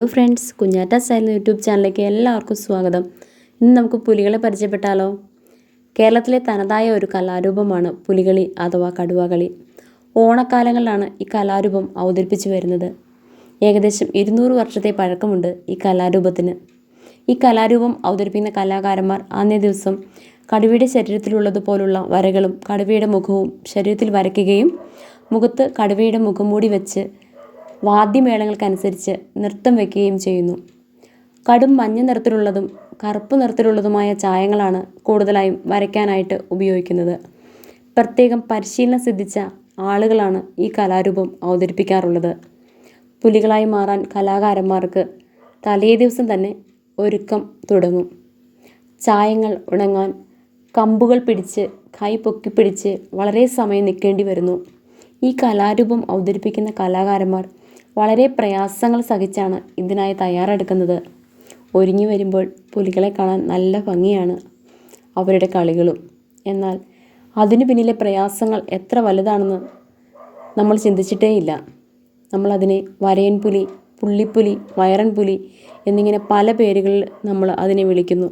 Hello friends Kunjatta style YouTube ചാനലിലേക്ക് എല്ലാവർക്കും സ്വാഗതം. ഇന്ന് നമുക്ക് പുലികളെ പരിചയപ്പെട്ടാലോ? കേരളത്തിലെ തനതായ ഒരു കലാരൂപമാണ് പുലികളി അഥവാ കടുവകളി. ഓണക്കാലങ്ങളിലാണ് ഈ കലാരൂപം അവതരിപ്പിച്ചു വരുന്നത്. ഏകദേശം ഇരുന്നൂറ് വർഷത്തെ പഴക്കമുണ്ട് ഈ കലാരൂപത്തിന്. ഈ കലാരൂപം അവതരിപ്പിക്കുന്ന കലാകാരന്മാർ അന്നേ ദിവസം കടുവയുടെ ശരീരത്തിലുള്ളതുപോലുള്ള വരകളും കടുവയുടെ മുഖവും ശരീരത്തിൽ വരയ്ക്കുകയും മുഖത്ത് കടുവയുടെ മുഖംമൂടി വെച്ച് വാദ്യമേളങ്ങൾക്കനുസരിച്ച് നൃത്തം വയ്ക്കുകയും ചെയ്യുന്നു. കടും മഞ്ഞ നിറത്തിലുള്ളതും കറുപ്പ് നിറത്തിലുള്ളതുമായ ചായങ്ങളാണ് കൂടുതലായും വരയ്ക്കാനായിട്ട് ഉപയോഗിക്കുന്നത്. പ്രത്യേകം പരിശീലനം സിദ്ധിച്ച ആളുകളാണ് ഈ കലാരൂപം അവതരിപ്പിക്കാറുള്ളത്. പുലികളായി മാറാൻ കലാകാരന്മാർക്ക് തലേ ദിവസം തന്നെ ഒരുക്കം തുടങ്ങും. ചായങ്ങൾ ഉണങ്ങാൻ കമ്പുകൾ പിടിച്ച് കൈ പൊക്കി പിടിച്ച് വളരെ സമയം നിൽക്കേണ്ടി വരുന്നു. ഈ കലാരൂപം അവതരിപ്പിക്കുന്ന കലാകാരന്മാർ വളരെ പ്രയാസങ്ങൾ സഹിച്ചാണ് ഇതിനായി തയ്യാറെടുക്കുന്നത്. ഒരുങ്ങി വരുമ്പോൾ പുലികളെ കാണാൻ നല്ല ഭംഗിയാണ് അവരുടെ കളികളും. എന്നാൽ അതിനു പിന്നിലെ പ്രയാസങ്ങൾ എത്ര വലുതാണെന്ന് നമ്മൾ ചിന്തിച്ചിട്ടേയില്ല. നമ്മളതിനെ വരയൻ പുലി പുള്ളിപ്പുലി വയറൻ പുലി എന്നിങ്ങനെ പല പേരുകളിൽ നമ്മൾ അതിനെ വിളിക്കുന്നു.